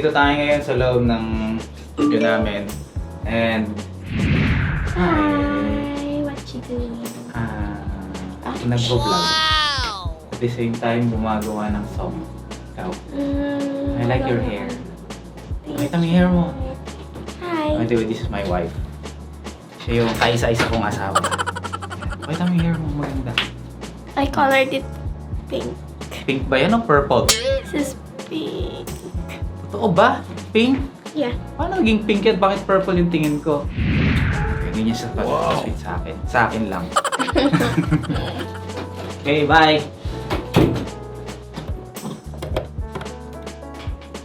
Dito tayo ngayon sa loob ng studio namin. And, hi! What you doing? Ah, Ah. nagvo-vlog. At the same time, gumagawa ng song. Ikaw. Mm, I like your hair. Mo yung hair mo. Hi. By the way, this is my wife. Siya yung kaisa-isa kong asawa. Pakita mo yung hair mo, maganda. I colored it pink. Pink ba yan o purple? This is pink. Totoo ba? Pink? Yeah. Paano naging pink yan? Bakit purple yung tingin ko? Ganyan siya sa wow. sweet sa akin. Sa akin lang. okay, bye!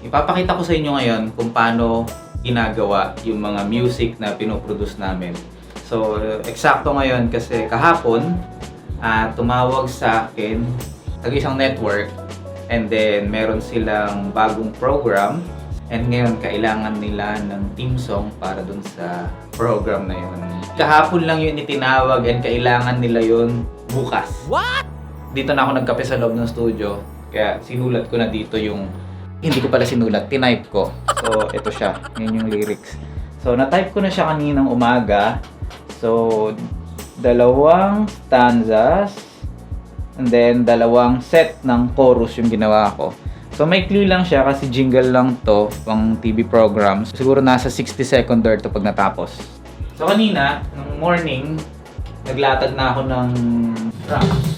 Ipapakita ko sa inyo ngayon kung paano ginagawa yung mga music na pinoproduce namin. So, eksakto ngayon kasi kahapon, ah tumawag sa akin tag isang network and then meron silang bagong program and ngayon kailangan nila ng team song para dun sa program na yun. Kahapon lang yun itinawag and kailangan nila yun bukas. What? Dito na ako nagkape sa loob ng studio kaya sinulat ko na dito yung hindi ko pala sinulat, tinype ko. So, ito siya. Yun yung lyrics. So, na-type ko na siya kaninang umaga. So, dalawang stanzas and then dalawang set ng chorus yung ginawa ko. So, may clue lang siya kasi jingle lang to pang TV programs. Siguro nasa 60 second or to pag natapos. So, kanina, nung morning, naglatag na ako ng drums.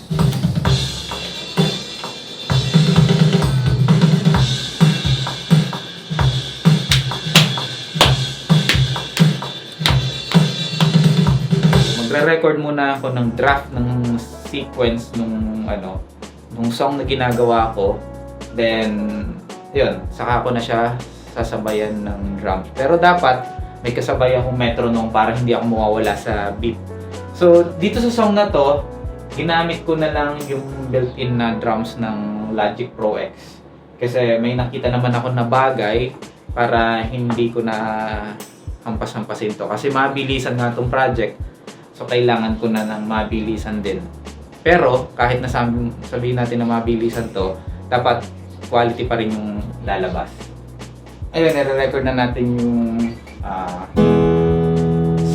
magre-record muna ako ng draft ng sequence nung ano, nung song na ginagawa ko. Then, yun, saka ko na siya sasabayan ng drum. Pero dapat may kasabay akong metronome para hindi ako mawawala sa beat. So, dito sa song na to, ginamit ko na lang yung built-in na drums ng Logic Pro X. Kasi may nakita naman ako na bagay para hindi ko na hampas-hampasin to. Kasi mabilisan nga project. So, kailangan ko na ng mabilisan din. Pero, kahit na sabi, sabihin natin na mabilisan to, dapat quality pa rin yung lalabas. Ayun, nire-record na natin yung ah,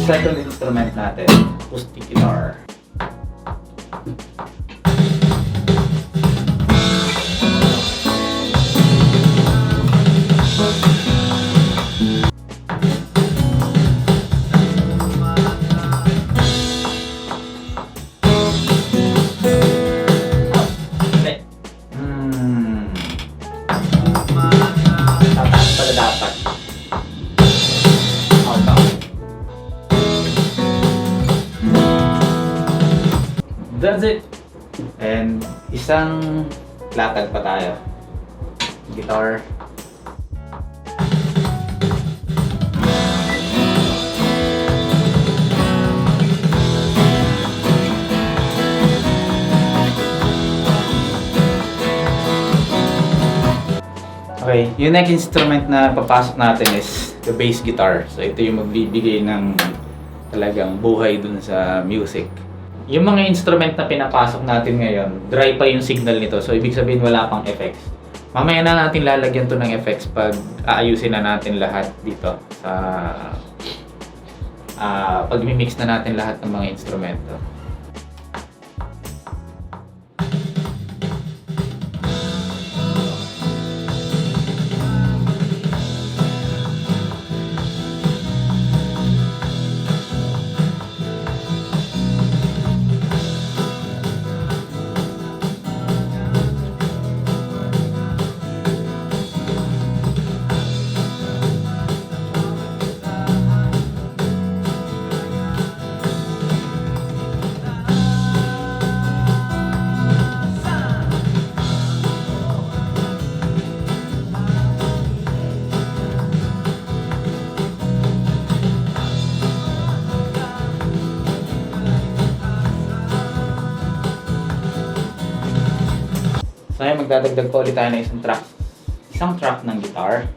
second instrument natin, acoustic guitar. Isang latag pa tayo. Guitar. Okay, yung next instrument na papasok natin is the bass guitar. So ito yung magbibigay ng talagang buhay dun sa music. Yung mga instrument na pinapasok natin ngayon, dry pa yung signal nito. So ibig sabihin wala pang effects. Mamaya na natin lalagyan to ng effects pag aayusin na natin lahat dito sa ah pag mix na natin lahat ng mga instrumento. Magdadagdag pa ulit tayo ng isang track. Isang track ng guitar.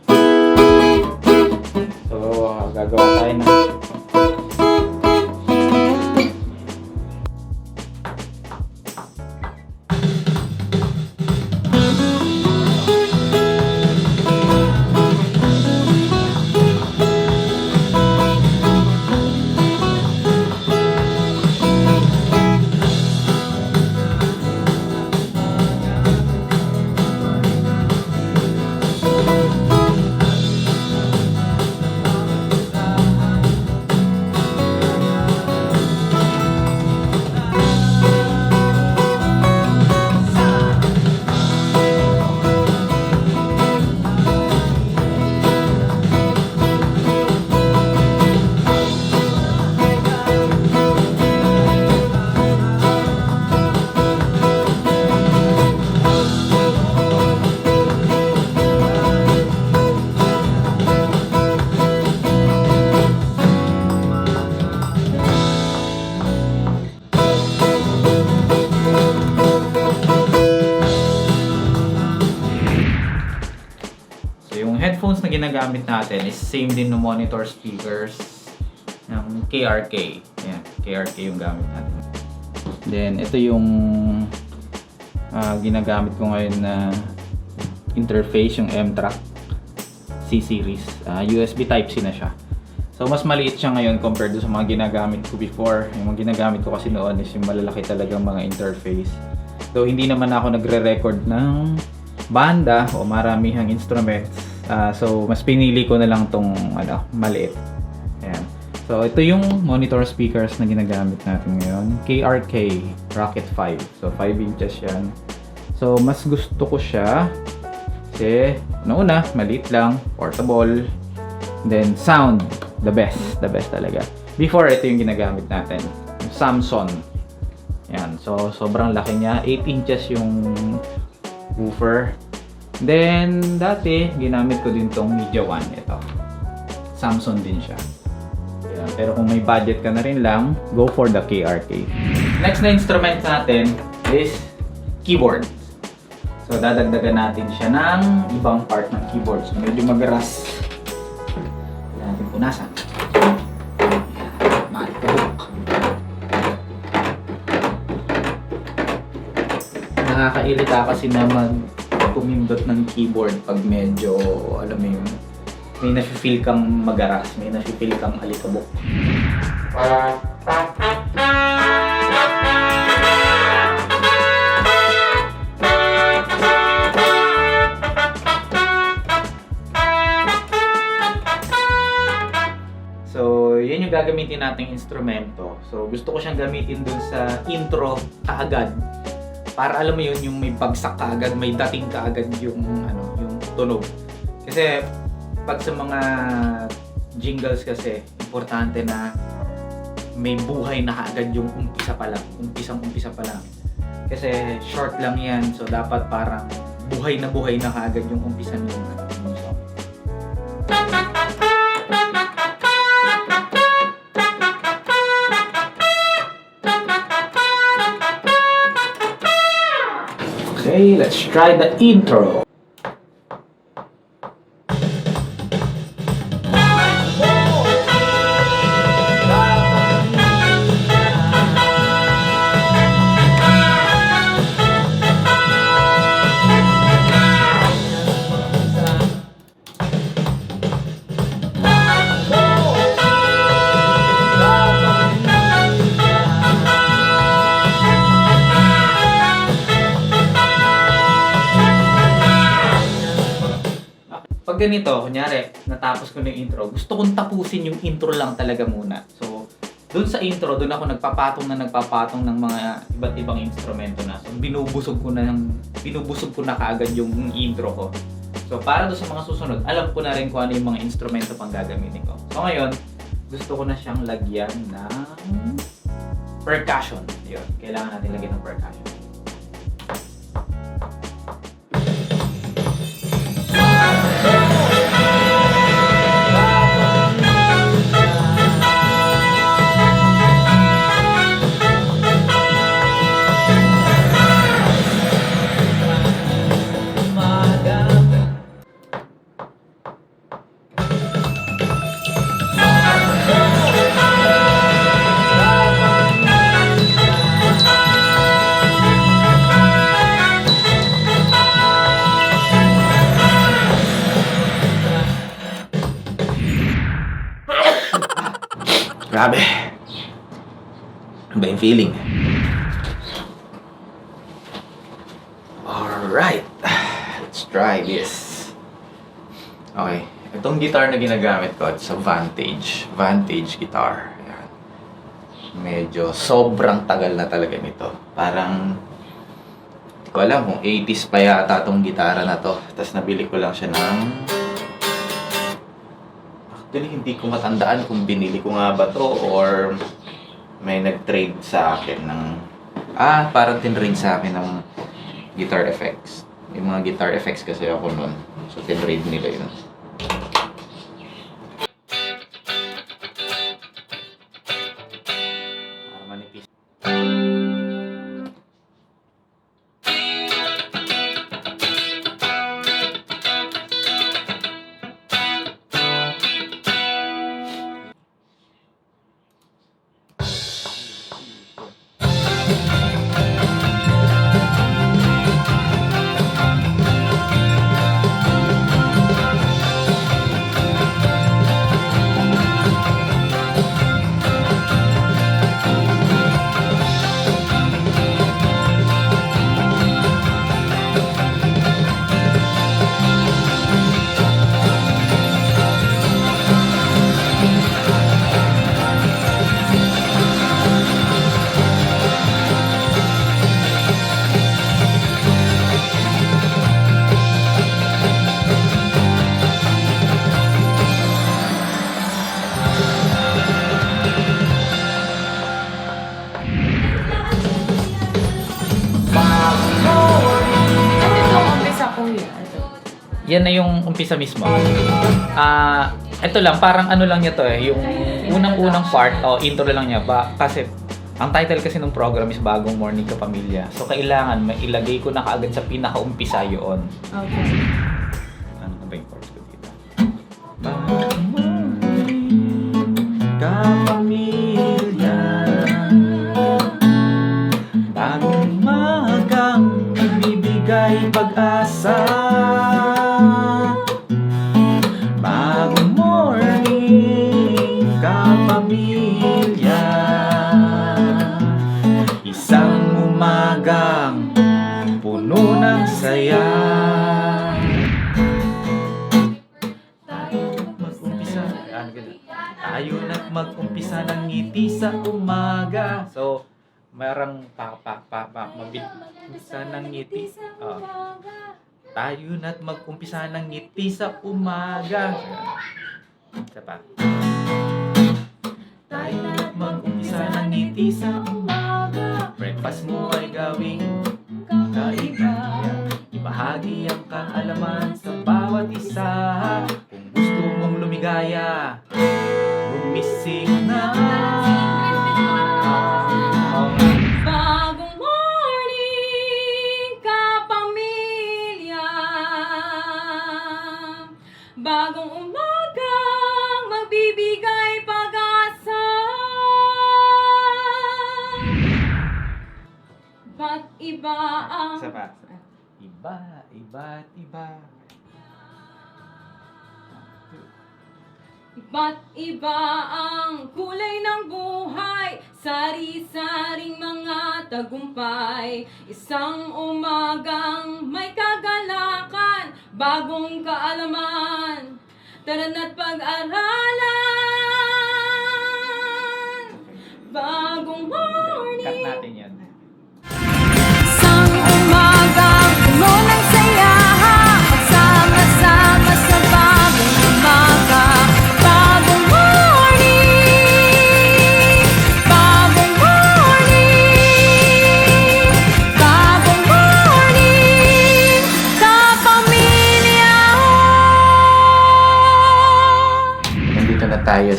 So gagawa tayo ng ginagamit natin is same din ng monitor speakers ng KRK. Ayan, KRK yung gamit natin. Then, ito yung ah, ginagamit ko ngayon na interface, yung M-Track C-Series. Ah, USB Type-C na siya. So, mas maliit siya ngayon compared sa mga ginagamit ko before. Yung mga ginagamit ko kasi noon is yung malalaki talagang mga interface. Though, hindi naman ako nagre-record ng banda o maramihang instruments. Ah, so, mas pinili ko na lang tong ano, maliit. Ayan. So, ito yung monitor speakers na ginagamit natin ngayon. KRK Rocket 5. So, 5 inches yan. So, mas gusto ko siya kasi, una, maliit lang, portable, then sound, the best, the best talaga. Before, ito yung ginagamit natin. Samsung. Yan. So, sobrang laki niya. 8 inches yung woofer. Then, dati, ginamit ko din tong Media One. Ito. Samsung din siya. Yan. Pero kung may budget ka na rin lang, go for the KRK. Next na instrument natin is keyboard. So, dadagdagan natin siya ng ibang part ng keyboard. So, medyo magaras. Kailangan natin punasan. Nakakairita kasi naman kumindot ng keyboard pag medyo, alam mo yun, may nafe-feel kang magaras, may nafe-feel kang alikabok. So, yun yung gagamitin nating instrumento. So, gusto ko siyang gamitin dun sa intro kaagad. Para alam mo yun, yung may bagsak kaagad, may dating kaagad yung, ano, yung tunog. Kasi, pag sa mga jingles kasi, importante na may buhay na kaagad yung umpisa pa lang. Umpisang umpisa pa lang. Kasi short lang yan, so dapat parang buhay na buhay na kaagad yung umpisa ng Okay, let's try the intro. Ganito, kunyari, natapos ko na intro, gusto kong tapusin yung intro lang talaga muna. So, dun sa intro, dun ako nagpapatong na nagpapatong ng mga iba't ibang instrumento na. So, binubusog ko na ng, binubusog ko na kaagad yung intro ko. So, para doon sa mga susunod, alam ko na rin kung ano yung mga instrumento pang gagamitin ko. So, ngayon, gusto ko na siyang lagyan ng percussion. Yun, kailangan natin lagyan ng percussion. Grabe. Ano ba yung feeling? Alright. Let's try this. Okay. Itong guitar na ginagamit ko, it's a Vantage. Vantage guitar. Ayan. Medyo sobrang tagal na talaga nito. Parang ko alam kung 80s pa yata itong gitara na to. Tapos nabili ko lang siya ng Actually, hindi ko matandaan kung binili ko nga ba to or may nag-trade sa akin ng... Ah, parang tinrade sa akin ng guitar effects. Yung mga guitar effects kasi ako nun. So, tinrade nila yun. Yan na yung umpisa mismo. Ah, ito lang, parang ano lang niya to eh, yung unang-unang part, o intro lang niya, ba, kasi ang title kasi ng program is Bagong Morning Ka Pamilya. So, kailangan mailagay ko na kaagad sa pinaka-umpisa yun. Okay. Ano ba yung chords ko dito? Bagong morning Bagong magang nagbibigay pag-asa ngiti sa umaga. So, merang pa pa pa pa mag-umpisa ng ngiti. Oh. Tayo na't mag-umpisa ng ngiti sa umaga. Isa pa. Tayo na't mag-umpisa ng ngiti sa umaga. Breakfast mo ay gawing kaiba. Ibahagi ang kaalaman sa bawat isa. Kung gusto mong lumigaya, gumising na. Iba ang... Isa pa. Iba, iba't iba. Ba't iba ang kulay ng buhay Sari-saring mga tagumpay Isang umagang may kagalakan Bagong kaalaman Tara na't pag-aralan Bagong morning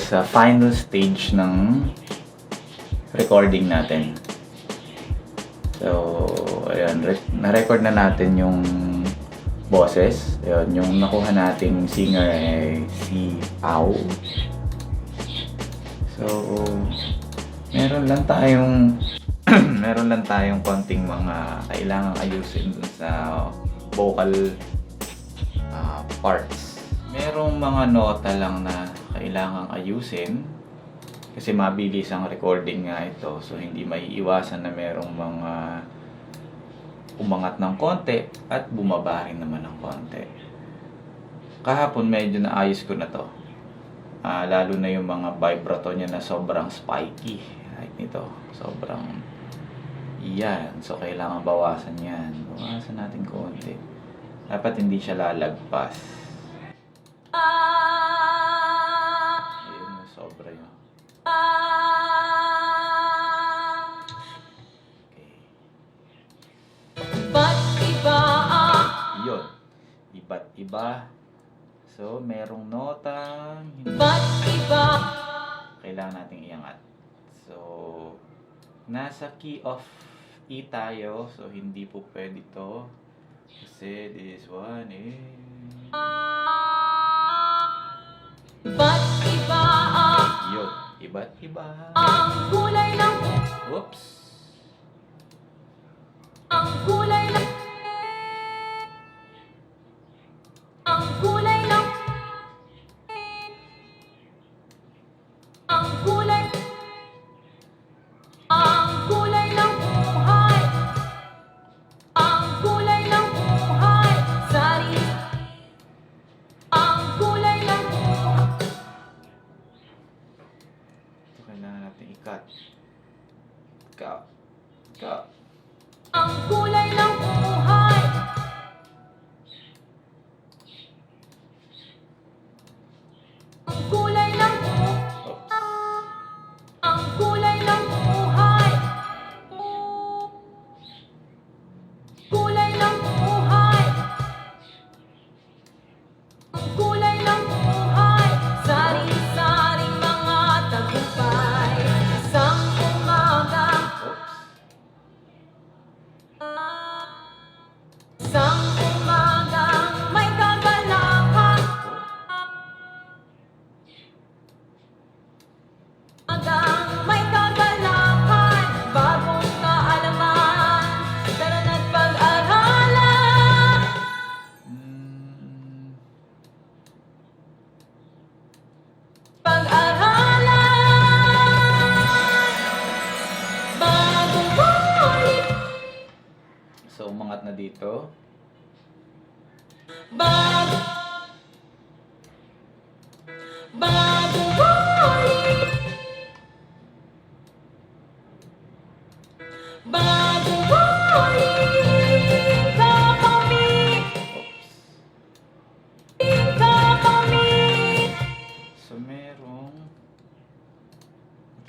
sa final stage ng recording natin. So, ayun, rec- na-record na natin yung boses. Ayun, yung nakuha nating singer ay si Pau. So, meron lang tayong meron lang tayong konting mga kailangang ayusin dun sa vocal ah, parts. Merong mga nota lang na kailangang ayusin kasi mabilis ang recording nga ito so hindi maiiwasan na merong mga umangat ng konti at bumaba rin naman ng konti. Kahapon medyo naayos ko na to. Ah, lalo na yung mga vibrato niya na sobrang spiky. Like nito, sobrang yan. So, kailangan bawasan yan. Bawasan natin konti. Dapat hindi siya lalagpas. Ayun, Iba. So, merong notang Ba't iba kailangan nating iangat. So, nasa key of E tayo. So, hindi po pwede to. Kasi this one is... Ba't iba Yun. Iba't iba. ang kulay ng Whoops.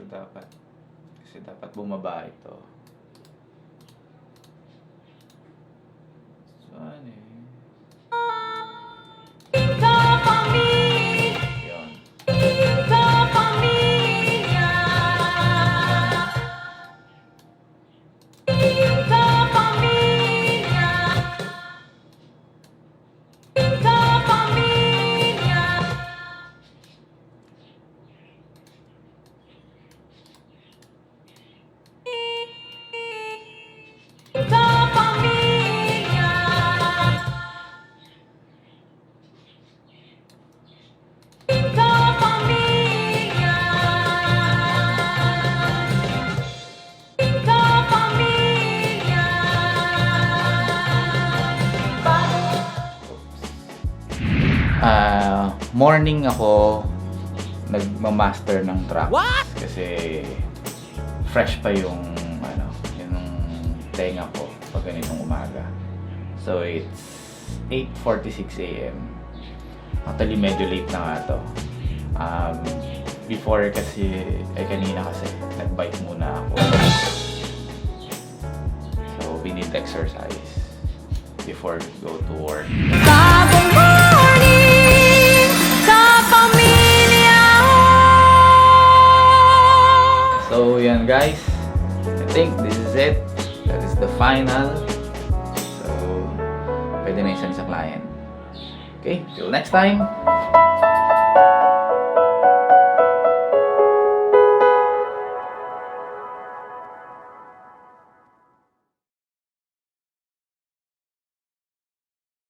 Dapat. Kasi dapat bumaba ito. Morning ako nagma-master ng track. Kasi fresh pa yung ano, yung tenga ko pag ganitong umaga. So it's 8:46 AM. Actually medyo late na nga to. Um, before kasi, ay kanina kasi, nag-bike muna ako. So we need exercise before we go to work. Think this is it. That is the final. So, pwede na isang sa client. Okay, till next time.